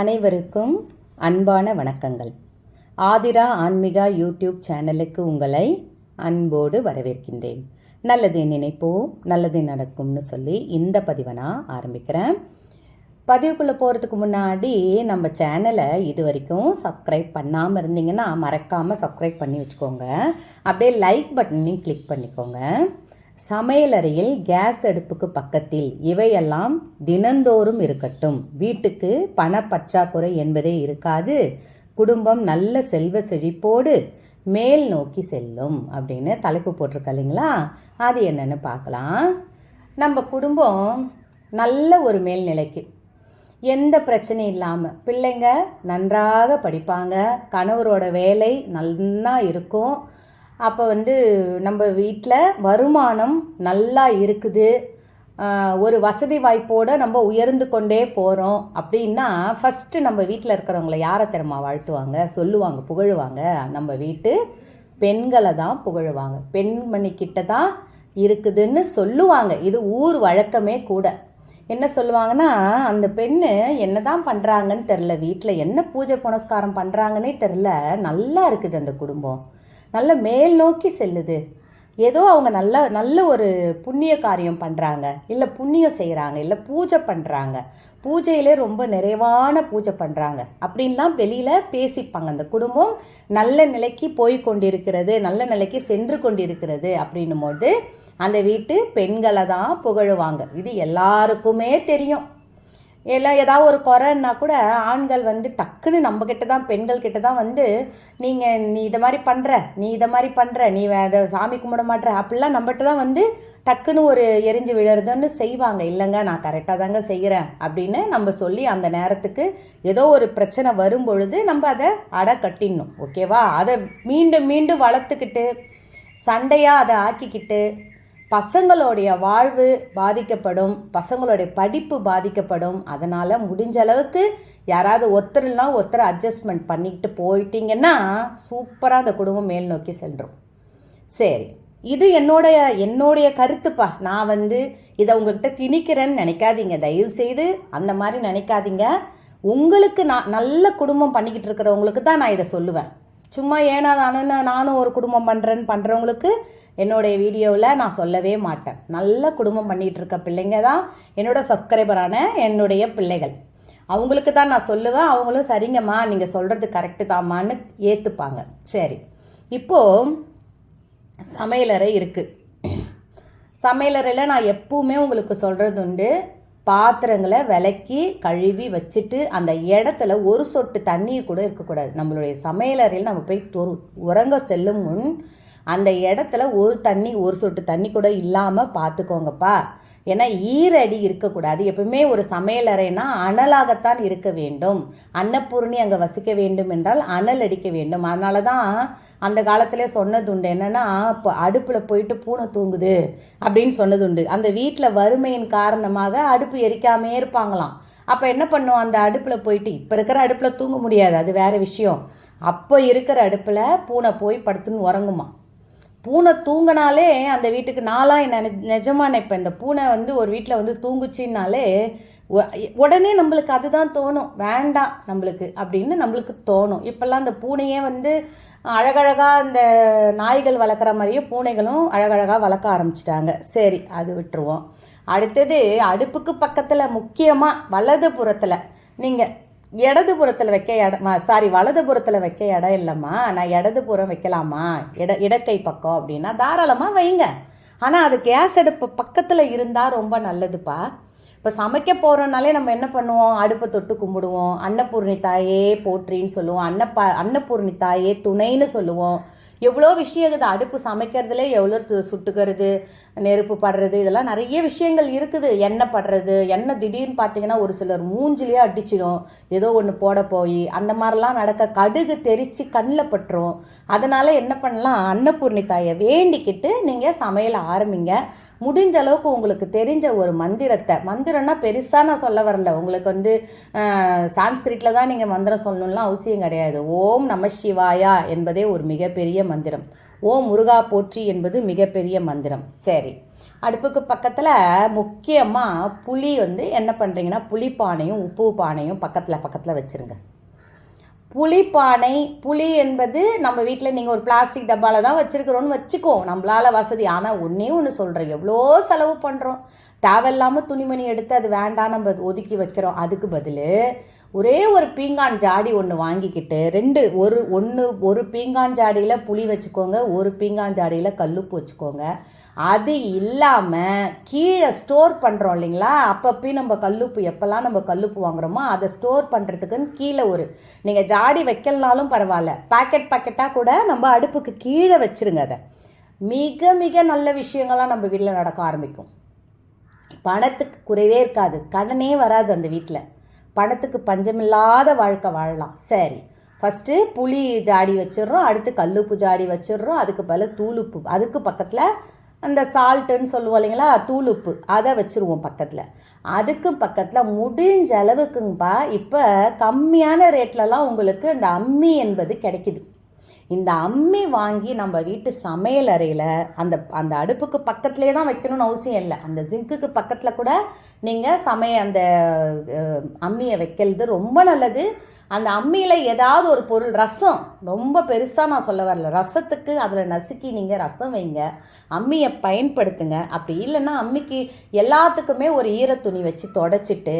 அனைவருக்கும் அன்பான வணக்கங்கள். ஆதிரா ஆன்மிகா யூடியூப் சேனலுக்கு உங்களை அன்போடு வரவேற்கின்றேன். நல்லது நினைப்போம் நல்லது நடக்கும்னு சொல்லி இந்த பதிவை நான் ஆரம்பிக்கிறேன். பதிவுக்குள்ளே போகிறதுக்கு முன்னாடி நம்ம சேனலை இது வரைக்கும் சப்ஸ்கிரைப் பண்ணாமல் இருந்தீங்கன்னா மறக்காமல் சப்ஸ்கிரைப் பண்ணி வச்சுக்கோங்க. அப்படியே லைக் பட்டனையும் கிளிக் பண்ணிக்கோங்க. சமையலறையில் கேஸ் அடுப்புக்கு பக்கத்தில் இவையெல்லாம் தினந்தோறும் இருக்கட்டும். வீட்டுக்கு பணப்பற்றாக்குறை என்பதே இருக்காது. குடும்பம் நல்ல செல்வ செழிப்போடு மேல் நோக்கி செல்லும் அப்படின்னு தலைப்பு போட்டிருக்க இல்லைங்களா? அது என்னன்னு பார்க்கலாம். நம்ம குடும்பம் நல்ல ஒரு மேல்நிலைக்கு. எந்த பிரச்சனையும் இல்லாமல் பிள்ளைங்க நன்றாக படிப்பாங்க. கணவரோட வேலை நல்லா இருக்கும். அப்போ வந்து நம்ம வீட்டில் வருமானம் நல்லா இருக்குது. ஒரு வசதி வாய்ப்போடு நம்ம உயர்ந்து கொண்டே போகிறோம் அப்படின்னா ஃபஸ்ட்டு நம்ம வீட்டில் இருக்கிறவங்கள யாரை தெரியுமா வாழ்த்துவாங்க? சொல்லுவாங்க புகழுவாங்க. நம்ம வீட்டு பெண்களை தான் புகழுவாங்க. பெண்மணிக்கிட்ட தான் இருக்குதுன்னு சொல்லுவாங்க. இது ஊர் வழக்கமே கூட. என்ன சொல்லுவாங்கன்னா அந்த பெண்ணு என்ன தான் பண்ணுறாங்கன்னு தெரில வீட்டில் என்ன பூஜை புனஸ்காரம் பண்ணுறாங்கன்னே தெரில நல்லா இருக்குது அந்த குடும்பம். நல்ல மேல் நோக்கி செல்லுது. ஏதோ அவங்க நல்ல நல்ல ஒரு புண்ணிய காரியம் பண்ணுறாங்க இல்லை புண்ணியம் செய்கிறாங்க இல்லை பூஜை பண்ணுறாங்க பூஜையிலே ரொம்ப நிறைவான பூஜை பண்ணுறாங்க அப்படின்லாம் வெளியில் பேசிப்பாங்க. அந்த குடும்பம் நல்ல நிலைக்கு போய் கொண்டிருக்கிறது நல்ல நிலைக்கு சென்று கொண்டிருக்கிறது அப்படின்னும் போது அந்த வீட்டு பெண்களை தான் புகழுவாங்க. இது எல்லாருக்குமே தெரியும். இல்லை ஏதாவது ஒரு குறைன்னா கூட ஆண்கள் வந்து டக்குன்னு நம்மக்கிட்ட தான் பெண்கள் கிட்ட தான் வந்து நீங்கள் நீ இதை மாதிரி பண்ணுற நீ இதை மாதிரி பண்ணுற நீ அதை சாமி கும்பிட மாட்டுற. அப்படிலாம் நம்மகிட்ட தான் வந்து டக்குன்னு ஒரு எரிஞ்சு விழுறதுன்னு செய்வாங்க. இல்லைங்க நான் கரெக்டாக தாங்க செய்கிறேன் அப்படின்னு நம்ம சொல்லி அந்த நேரத்துக்கு ஏதோ ஒரு பிரச்சனை வரும் பொழுது நம்ம அதை அடை கட்டிடணும். ஓகேவா? அதை மீண்டும் மீண்டும் வளர்த்துக்கிட்டு சண்டையாக அதை ஆக்கிக்கிட்டு பசங்களுடைய வாழ்வு பாதிக்கப்படும் பசங்களுடைய படிப்பு பாதிக்கப்படும். அதனால் முடிஞ்ச அளவுக்கு யாராவது ஒருத்தர்னா ஒருத்தர் அட்ஜஸ்ட்மெண்ட் பண்ணிக்கிட்டு போயிட்டீங்கன்னா சூப்பராக அந்த குடும்பம் மேல் நோக்கி சென்றோம் சரி இது என்னோடைய என்னுடைய கருத்துப்பா. நான் வந்து இதை உங்ககிட்ட திணிக்கிறேன்னு நினைக்காதீங்க. தயவு செய்து அந்த மாதிரி நினைக்காதீங்க. உங்களுக்கு நான் நல்ல குடும்பம் பண்ணிக்கிட்டு இருக்கிறவங்களுக்கு தான் நான் இதை சொல்லுவேன். சும்மா ஏன்னா நானும் ஒரு குடும்பம் பண்ணுறேன்னு பண்ணுறவங்களுக்கு என்னுடைய வீடியோவில் நான் சொல்லவே மாட்டேன். நல்ல குடும்பம் பண்ணிகிட்ருக்க பிள்ளைங்க தான் என்னோட சப்ஸ்கிரைபரான என்னுடைய பிள்ளைகள். அவங்களுக்கு தான் நான் சொல்லுவேன். அவங்களும் சரிங்கம்மா நீங்கள் சொல்கிறது கரெக்டு தாம்மான்னு ஏற்றுப்பாங்க சரி. இப்போது சமையலறை இருக்குது சமையலறையில் நான் எப்பவுமே உங்களுக்கு சொல்கிறது உண்டு. பாத்திரங்களை விலக்கி கழுவி வச்சுட்டு அந்த இடத்துல ஒரு சொட்டு தண்ணீர் கூட இருக்கக்கூடாது. நம்மளுடைய சமையலறையில் நம்ம போய் தொரு உறங்க செல்லும் முன் அந்த இடத்துல ஒரு தண்ணி ஒரு சொட்டு தண்ணி கூட இல்லாமல் பார்த்துக்கோங்கப்பா ஏன்னா ஈரடி இருக்கக்கூடாது. எப்பவுமே ஒரு சமையலறைனா அனலாகத்தான் இருக்க வேண்டும். அன்னப்பூர்ணி அங்கே வசிக்க வேண்டும் என்றால் அனல் அடிக்க வேண்டும். அதனால தான் அந்த காலத்திலே சொன்னது உண்டு. இப்போ அடுப்பில் போயிட்டு பூனை தூங்குது அப்படின்னு சொன்னது உண்டு. அந்த வீட்டில் வறுமையின் காரணமாக அடுப்பு எரிக்காமே இருப்பாங்களாம். அப்போ என்ன பண்ணும்? அந்த அடுப்பில் போயிட்டு இப்போ இருக்கிற அடுப்பில் தூங்க முடியாது. அது வேறு விஷயம். அப்போ இருக்கிற அடுப்பில் பூனை போய் படுத்துன்னு உறங்குமா பூனை தூங்கினாலே அந்த வீட்டுக்கு நாளாக என்ன நிஜமான இப்போ இந்த பூனை வந்து ஒரு வீட்டில் வந்து தூங்குச்சின்னாலே உடனே நம்மளுக்கு அதுதான் தோணும். வேண்டாம் நம்மளுக்கு அப்படின்னு நம்மளுக்கு தோணும். இப்போல்லாம் அந்த பூனையே வந்து அழகழகாக இந்த நாய்கள் வளர்க்குற மாதிரியே பூனைகளும் அழகழகாக வளர்க்க ஆரம்பிச்சிட்டாங்க. சரி அது விட்டுருவோம். அடுத்தது அடுப்புக்கு பக்கத்தில் முக்கியமாக வலது புறத்தில் நீங்கள் இடதுபுறத்தில் வைக்க இடம் சாரி வலதுபுறத்தில் வைக்க இடம் இல்லைம்மா. நான் இடதுபுறம் வைக்கலாமா? இட இடக்கை பக்கம் அப்படின்னா தாராளமாக வைங்க. ஆனால் அது கேஸ் அடுப்பு பக்கத்தில் இருந்தால் ரொம்ப நல்லதுப்பா. இப்போ சமைக்க போகிறோம்னாலே நம்ம என்ன பண்ணுவோம்? அடுப்பை தொட்டு கும்பிடுவோம். அன்னபூர்ணி தாயே போற்றின்னு சொல்லுவோம். அன்னப்பா அன்னபூர்ணி தாயே துணைன்னு சொல்லுவோம். எவ்வளோ விஷயம் இருக்குது. அடுப்பு சமைக்கிறதுலே எவ்வளோ து- சுட்டுக்கிறது. நெருப்பு படுறது இதெல்லாம் நிறைய விஷயங்கள் இருக்குது. எண்ணெய் படுறது எண்ணெய் திடீர்னு பார்த்தீங்கன்னா ஒரு சிலர் மூஞ்சிலேயே அடிச்சிடும் ஏதோ ஒன்று போட போய் அந்த மாதிரிலாம் நடக்க கடுகு தெரித்து கண்ணில் பட்டுரும். அதனால் என்ன பண்ணலாம்? அன்னபூர்ணி தாயை வேண்டிக்கிட்டு நீங்கள் சமையல் ஆரம்பிங்க. முடிஞ்ச அளவுக்கு உங்களுக்கு தெரிஞ்ச ஒரு மந்திரத்தை மந்திரம்னா பெருசாக நான் சொல்ல வரல. உங்களுக்கு வந்து சான்ஸ்கிரிட்டில் தான் நீங்கள் மந்திரம் சொல்லணும்லாம் அவசியம் கிடையாது. ஓம் நம சிவாயா என்பதே ஒரு மிகப்பெரிய மந்திரம். ஓ முருகா போற்றி என்பது மிகப்பெரிய மந்திரம். சரி அடுப்புக்கு பக்கத்தில் முக்கியமாக புளி வந்து என்ன பண்ணுறீங்கன்னா புளிப்பானையும் உப்பு பானையும் பக்கத்தில் பக்கத்தில் வச்சுருங்க. புளிப்பானை புளி என்பது நம்ம வீட்டில் நீங்கள் ஒரு பிளாஸ்டிக் டப்பாவில் தான் வச்சுருக்கிறோன்னு வச்சுக்கோ நம்மளால வசதி. ஆனால் ஒன்றே ஒன்று சொல்கிறேன் எவ்வளோ செலவு பண்ணுறோம் தேவையில்லாமல் துணிமணி எடுத்து அது வேண்டாம் நம்ம ஒதுக்கி வைக்கிறோம். அதுக்கு பதில் ஒரே ஒரு பீங்கான் ஜாடி ஒன்று வாங்கிக்கிட்டு ரெண்டு ஒரு ஒன்று ஒரு பீங்கான் ஜாடியில் புளி வச்சுக்கோங்க ஒரு பீங்கான் ஜாடியில் கல்லுப்பு வச்சுக்கோங்க. அது இல்லாமல் கீழே ஸ்டோர் பண்ணுறோம் இல்லைங்களா? அப்பப்போ நம்ம கல்லுப்பு எப்போல்லாம் நம்ம கல்லுப்பு வாங்குறோமோ அதை ஸ்டோர் பண்ணுறதுக்குன்னு கீழே ஒரு நீங்கள் ஜாடி வைக்கலனாலும் பரவாயில்ல. பாக்கெட் பாக்கெட்டாக கூட நம்ம அடுப்புக்கு கீழே வச்சிருங்க அதை. மிக மிக நல்ல விஷயங்கள்லாம் நம்ம வீட்டில் நடக்க ஆரம்பிக்கும். பணத்துக்கு குறைவே இருக்காது. கடனே வராது அந்த வீட்டில் பணத்துக்கு பஞ்சமில்லாத வாழ்க்கை வாழலாம். சரி. ஃபஸ்ட்டு புளி ஜாடி வச்சிடுறோம் அடுத்து கல்லுப்பு ஜாடி வச்சிடுறோம் அதுக்கு பல தூளுப்பு. அதுக்கு பக்கத்தில் அந்த சால்ட்டுன்னு சொல்லுவோம் இல்லைங்களா தூளுப்பு. அதை வச்சுருவோம் பக்கத்தில். அதுக்கும் பக்கத்தில் முடிஞ்ச அளவுக்குங்கப்பா இப்போ கம்மியான ரேட்லலாம் உங்களுக்கு அந்த அம்மி என்பது கிடைக்குது. இந்த அம்மி வாங்கி நம்ம வீட்டு சமையல் அறையில் அந்த அந்த அடுப்புக்கு பக்கத்துலேயே தான் வைக்கணும்னு அவசியம் இல்லை. அந்த ஜிங்க்குக்கு பக்கத்தில் கூட நீங்கள் சமைய அந்த அம்மியை வைக்கிறது ரொம்ப நல்லது. அந்த அம்மியில் ஏதாவது ஒரு பொருள் ரசம் ரொம்ப பெருசாக நான் சொல்ல வரல. ரசத்துக்கு அதில் நசுக்கி நீங்கள் ரசம் வைங்க. அம்மியை பயன்படுத்துங்க. அப்படி இல்லைன்னா அம்மிக்கு எல்லாத்துக்குமே ஒரு ஈரத்துணி வச்சு தொடச்சிட்டு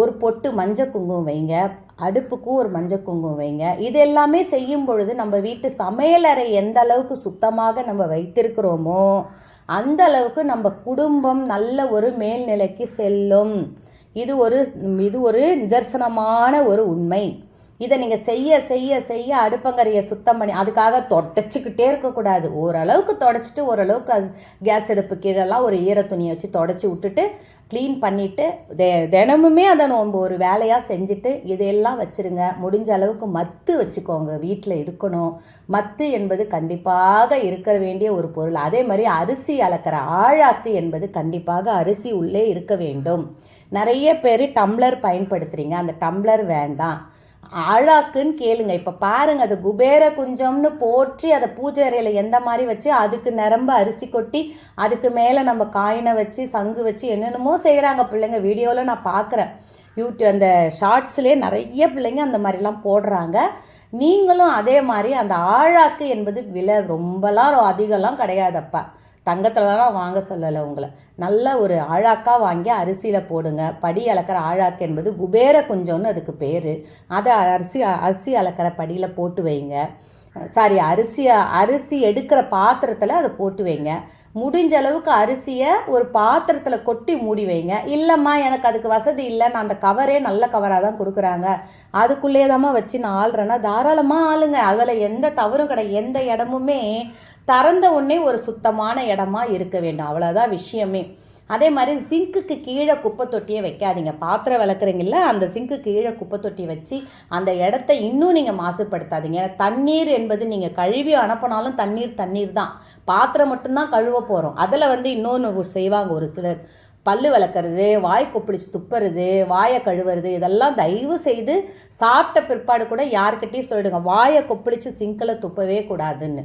ஒரு பொட்டு மஞ்சள் குங்குமம் வைங்க. அடுப்புக்கும் ஒரு மஞ்சள் குங்குமம் வைங்க. இது எல்லாமே செய்யும் பொழுது நம்ம வீட்டு சமையலறை எந்த அளவுக்கு சுத்தமாக நம்ம வைத்திருக்கிறோமோ அந்த அளவுக்கு நம்ம குடும்பம் நல்ல ஒரு மேல்நிலைக்கு செல்லும். இது ஒரு இது ஒரு நிதர்சனமான ஒரு உண்மை. இதை நீங்கள் செய்ய செய்ய செய்ய அடுப்பங்கரையை சுத்தம் பண்ணி அதுக்காக தொடச்சிக்கிட்டே இருக்கக்கூடாது. ஓரளவுக்கு தொடச்சிட்டு ஓரளவுக்கு கேஸ் அடுப்பு கீழெல்லாம் ஒரு ஈர துணியை வச்சு தொடச்சி விட்டுட்டு க்ளீன் பண்ணிவிட்டு தெ தினமுமே அதை நம்ம ஒரு வேலையாக செஞ்சுட்டு இதையெல்லாம் வச்சுருங்க. முடிஞ்ச அளவுக்கு மத்து வச்சுக்கோங்க. வீட்டில் இருக்கணும். மத்து என்பது கண்டிப்பாக இருக்க வேண்டிய ஒரு பொருள். அதே மாதிரி அரிசி அளக்கிற ஆழாக்கு என்பது கண்டிப்பாக அரிசி உள்ளே இருக்க வேண்டும். நிறைய பேர் டம்ளர் பயன்படுத்துகிறீங்க அந்த டம்ளர் வேண்டாம். ஆழாக்குன்னு கேளுங்க. இப்போ பாருங்க அது குபேர குஞ்சம்னு போற்றி அதை பூஜை அறையில் எந்த மாதிரி வச்சு அதுக்கு நிரம்ப அரிசி கொட்டி அதுக்கு மேலே நம்ம காயினை வச்சு சங்கு வச்சு என்னென்னமோ செய்கிறாங்க பிள்ளைங்க. வீடியோவில் நான் பார்க்குறேன் யூடியூப் அந்த ஷார்ட்ஸ்லேயே நிறைய பிள்ளைங்க அந்த மாதிரிலாம் போடுறாங்க. நீங்களும் அதே மாதிரி அந்த ஆழாக்கு என்பது விலை ரொம்பலாம் அதிகம்லாம் கிடையாதப்பா. தங்கத்துலலாம் வாங்க சொல்லலை உங்களை. நல்ல ஒரு ஆழாக்காக வாங்கி அரிசியில் போடுங்க. படி அளக்கிற ஆழாக்கு என்பது குபேர குஞ்சம்னு அதுக்கு பேர். அதை அரிசி அரிசி அளக்கிற படியில் போட்டு வைங்க. சாரி அரிசியை அரிசி எடுக்கிற பாத்திரத்தில் அதை போட்டு வைங்க. முடிஞ்ச அளவுக்கு அரிசியை ஒரு பாத்திரத்தில் கொட்டி மூடி வைங்க. இல்லைம்மா எனக்கு அதுக்கு வசதி இல்லை. நான் அந்த கவரே நல்ல கவராக தான் கொடுக்குறாங்க. அதுக்குள்ளேயே தாம்மா வச்சு நான் ஆள்றேன்னா தாராளமாக ஆளுங்க. அதில் எந்த தவறும் கிடையாது எந்த இடமுமே திறந்த உடனே ஒரு சுத்தமான இடமா இருக்க வேண்டும். அவ்வளோதான் விஷயமே. அதே மாதிரி சிங்க்குக்கு கீழே குப்பை தொட்டியை வைக்காதீங்க. பாத்திரம் விளக்குறீங்கல்ல அந்த சிங்க்கு கீழே குப்பை தொட்டி வச்சு அந்த இடத்த இன்னும் நீங்கள் மாசுபடுத்தாதீங்க. ஏன்னா தண்ணீர் என்பது நீங்கள் கழுவி அனுப்பினாலும் தண்ணீர் தண்ணீர் தான். பாத்திரம் மட்டும்தான் கழுவ போகிறோம் அதில் வந்து இன்னொன்று செய்வாங்க ஒரு சிலர். பல்லு விளக்குறது வாய் கொப்பளிச்சு துப்புறது வாயை கழுவுறது இதெல்லாம் தயவு செய்து சாப்பிட்ட பிற்பாடு கூட யார்கிட்டயும் சொல்லிடுங்க. வாயை கொப்பிளிச்சு சிங்கில் துப்பவே கூடாதுன்னு.